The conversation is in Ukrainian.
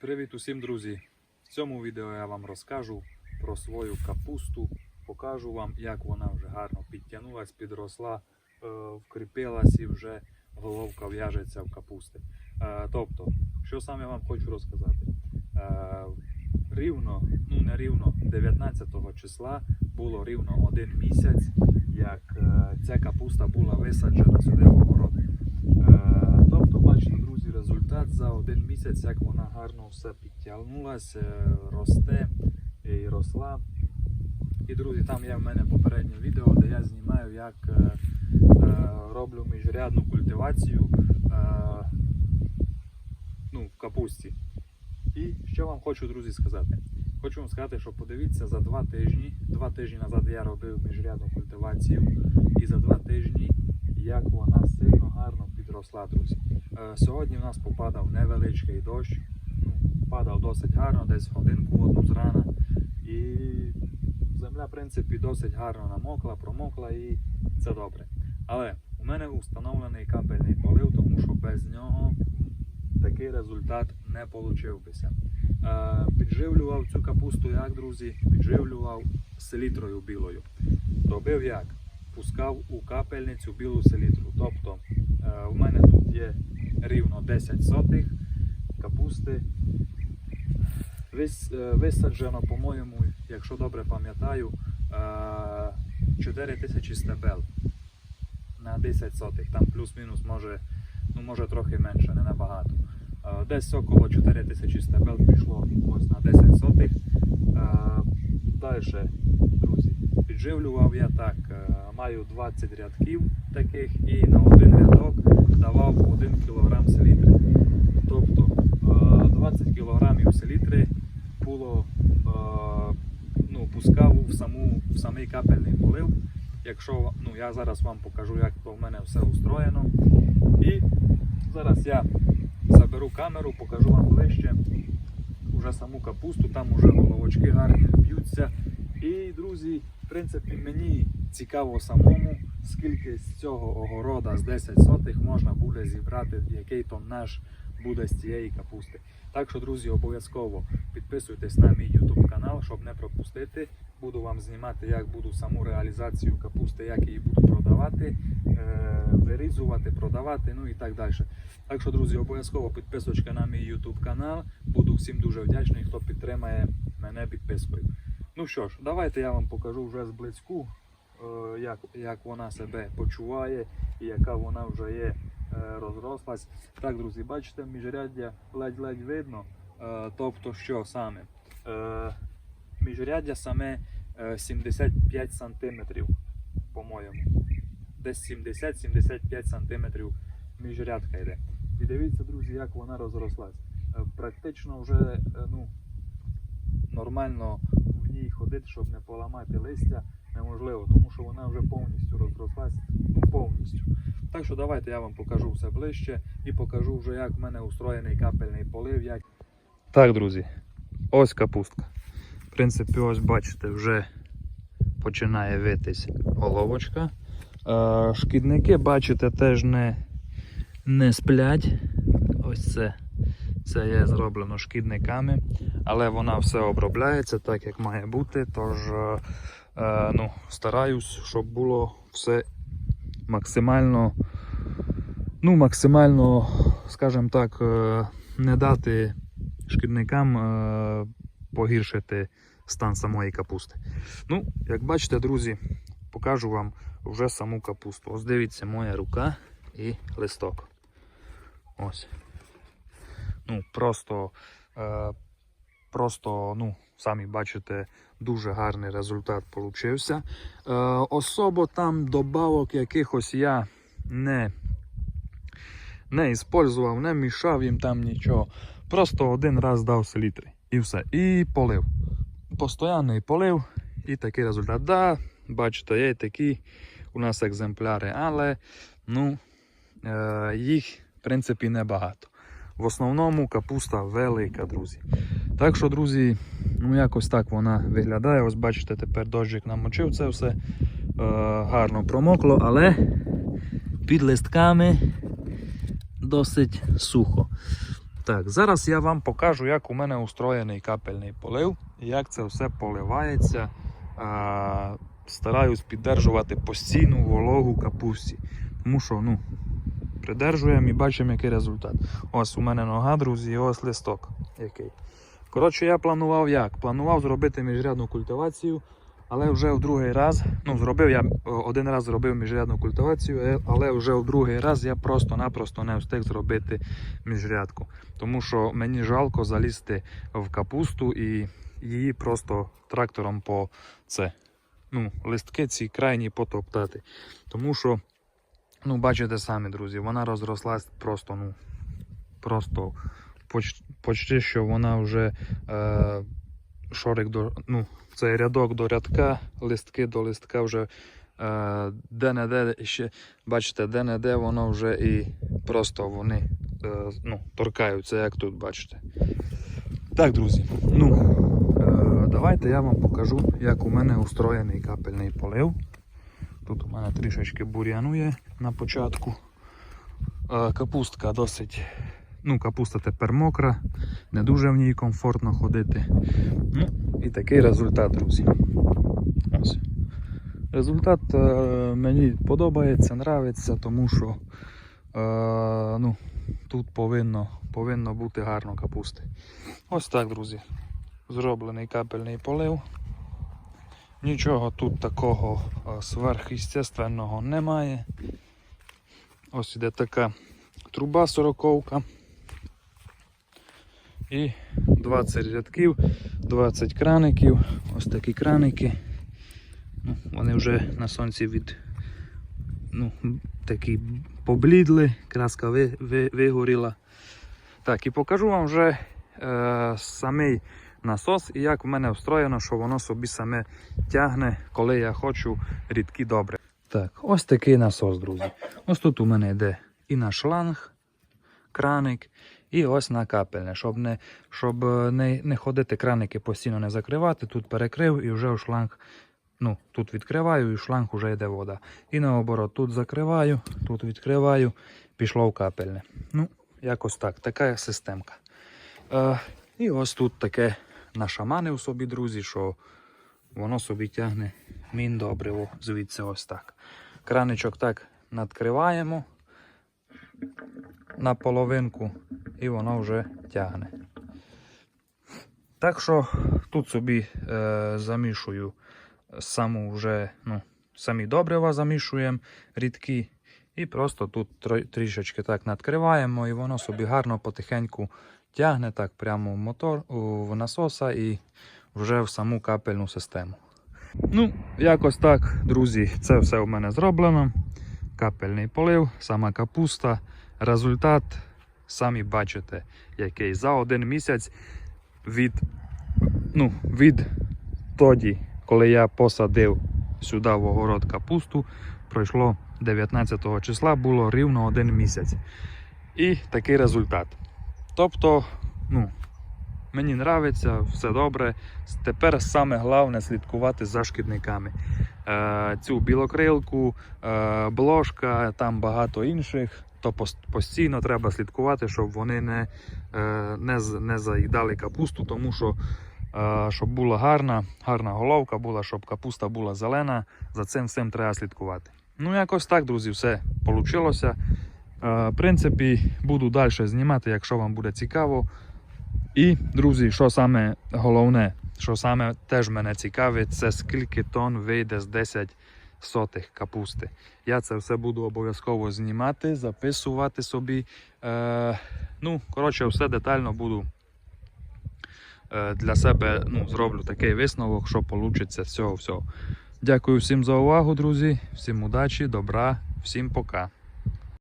Привіт усім, друзі! В цьому відео я вам розкажу про свою капусту, покажу вам, як вона вже гарно підтягнулась, підросла, е, вкріпилась і вже головка в'яжеться в капусти. Е, Тобто, що саме вам хочу розказати? Е, Рівно, ну не рівно, 19 числа було рівно один місяць, як ця капуста була висаджена сюди в огород. Е, Тобто, бачите, друзі, результат за один місяць, як вона гарно все підтягнулася, е, росте і росла. І, друзі, там є в мене попереднє відео, де я знімаю, як е, е, роблю міжрядну культивацію е, ну, в капусті. І що вам хочу, друзі, сказати? Хочу вам сказати, що подивіться за два тижні. Два тижні назад я робив міжрядну культивацію, і за два тижні як вона сильно гарно підросла, друзі. Е, Сьогодні в нас попадав невеличкий дощ. Ну, падав досить гарно, десь годинку одну зрана. І земля, в принципі, досить гарно намокла, промокла і це добре. Але у мене установлений капельний полив, тому що без нього такий результат не получив бися. Е, Підживлював цю капусту як, друзі, підживлював селітрою білою. Робив як? Пускав у капельницю білу селітру. Тобто е, у мене тут є рівно 10 сотих капусти. Е, висаджено, по-моєму, якщо добре пам'ятаю, е, 4 тисячі стебел на 10 сотих. Там плюс-мінус може, ну, може трохи менше, не набагато. Е, Десь около 4 тисячі стебел пішло ось на 10 сотих. Далі, друзі, підживлював я так. Е, Маю 20 рядків таких і на один рядок давав 1 кг селітри. Тобто е, 20 кг селітри було, е, ну, пускав в, саму, в самий капельний полив. Якщо ну, я зараз вам покажу, як то в мене все устроєно. І зараз я заберу камеру, покажу вам ближче уже саму капусту, там уже головочки гарні б'ються. І, друзі, в принципі, мені цікаво самому, скільки з цього огорода з 10 сотих можна буде зібрати, який тоннаж буде з цієї капусти. Так що, друзі, обов'язково підписуйтесь на мій YouTube канал, щоб не пропустити. Буду вам знімати, як буду саму реалізацію капусти, як її буду продавати, е, вирізувати, продавати, ну і так далі. Так що, друзі, обов'язково підписочка на мій YouTube канал. Буду всім дуже вдячний, хто підтримає мене підпискою. Ну що ж, давайте я вам покажу вже зблизьку, е, як, як вона себе почуває і яка вона вже є е, розрослась. Так, друзі, бачите, міжряддя ледь-ледь видно. Е, Тобто, що саме? Міжряддя саме е, 75 сантиметрів, по-моєму. Десь 70-75 сантиметрів міжрядка йде. І дивіться, друзі, як вона розрослась. Практично вже ну, нормально в ній ходити, щоб не поламати листя, неможливо, тому що вона вже повністю розрослась, повністю. Так що давайте я вам покажу все ближче і покажу вже, як в мене устроєний капельний полив. Як... Так, друзі, ось капустка. В принципі, ось бачите, вже починає витись головочка. Е, Шкідники, бачите, теж не, не сплять. Ось це. Це є зроблено шкідниками, але вона все обробляється так, як має бути. Тож е, е, ну, стараюсь, щоб було все максимально, ну, максимально, скажімо так, е, не дати шкідникам е, погіршити стан самої капусти. Ну, як бачите, друзі, покажу вам вже саму капусту. Ось дивіться, моя рука і листок. Ось. Ну, просто, е, просто, ну, самі бачите, дуже гарний результат получився. Е, особо там добавок якихось я не, не іспользував, не мішав їм там нічого. Просто один раз дав селітри і все. І полив. Постоянний полив і такий результат. Да, бачите, є такі у нас екземпляри, але ну, е, їх в принципі небагато. В основному капуста велика, друзі. Так що, друзі, ну якось так вона виглядає. Ось бачите, тепер дощик намочив це все. Е, гарно промокло, але під листками досить сухо. Так, зараз я вам покажу, як у мене устроєний капельний полив як це все поливається. А, стараюсь піддержувати постійну вологу капусті. Тому що ну, придержуємо і бачимо, який результат. Ось у мене нога, друзі, і ось листок. який. Коротше, я планував як? Планував зробити міжрядну культивацію, але вже в другий раз, ну, зробив я один раз зробив міжрядну культивацію, е, але вже в другий раз я просто-напросто не встиг зробити міжрядку. Тому що мені жалко залізти в капусту і її просто трактором по це. Ну, листки ці крайні потоптати. Тому що, ну, бачите самі, друзі, вона розрослась просто, ну, просто поч- почти що вона вже е, шорик до, ну, цей рядок до рядка, листки до листка вже е, де-не-де ще, бачите, де-не-де воно вже і просто вони е, ну, торкаються, як тут бачите. Так, друзі, ну, е, давайте я вам покажу, як у мене устроєний капельний полив. Тут у мене трішечки бур'яну є на початку. Е, капустка досить. Ну, капуста тепер мокра, не дуже в ній комфортно ходити. Ну, і такий результат, друзі. Ось. Результат е, мені подобається, нравиться, тому що е, ну, тут повинно, повинно бути гарно капусти. Ось так, друзі. Зроблений капельний полив. Нічого тут такого е, немає. Ось іде така труба сороковка. І 20 рядків, 20 краників. Ось такі краники. Ну, вони вже на сонці від ну, такі поблідли, краска ви, ви, вигоріла. Так, і покажу вам вже е, самий насос і як в мене встроєно, що воно собі саме тягне, коли я хочу рідкі добре. Так, ось такий насос, друзі. Ось тут у мене йде і на шланг, краник, і ось на капельне, щоб не, щоб е, не, не ходити краники постійно не закривати. Тут перекрив і вже у шланг. Ну, тут відкриваю і в шланг вже йде вода. І наоборот, тут закриваю, тут відкриваю, пішло в капельне. Ну, якось так, така системка. Е, і ось тут таке нашаманив собі, друзі, що воно собі тягне міндобриво звідси ось так. Краничок так надкриваємо на половинку і воно вже тягне. Так що тут собі е, замішую саму вже, ну, самі добрива замішуємо рідкі. І просто тут трішечки так надкриваємо, і воно собі гарно потихеньку тягне так прямо в мотор, в насоса і вже в саму капельну систему. Ну, якось так, друзі, це все у мене зроблено. Капельний полив, сама капуста. Результат самі бачите, який за один місяць від, ну, від тоді, коли я посадив сюди в огород капусту, пройшло 19 числа, було рівно один місяць. І такий результат. Тобто, ну, мені подобається, все добре. Тепер саме головне слідкувати за шкідниками. Е, цю білокрилку, е, блошка, там багато інших. То постійно треба слідкувати, щоб вони не, е, не, не заїдали капусту, тому що щоб була гарна, гарна головка була, щоб капуста була зелена. За цим всім треба слідкувати. Ну, якось так, друзі, все вийшло. В принципі, буду далі знімати, якщо вам буде цікаво. І, друзі, що саме головне, що саме теж мене цікавить, це скільки тонн вийде з 10 сотих капусти. Я це все буду обов'язково знімати, записувати собі. Е, ну, коротше, все детально буду е, для себе ну, зроблю такий висновок, що вийде з цього всього. Дякую всім за увагу, друзі. Всім удачі, добра, всім пока.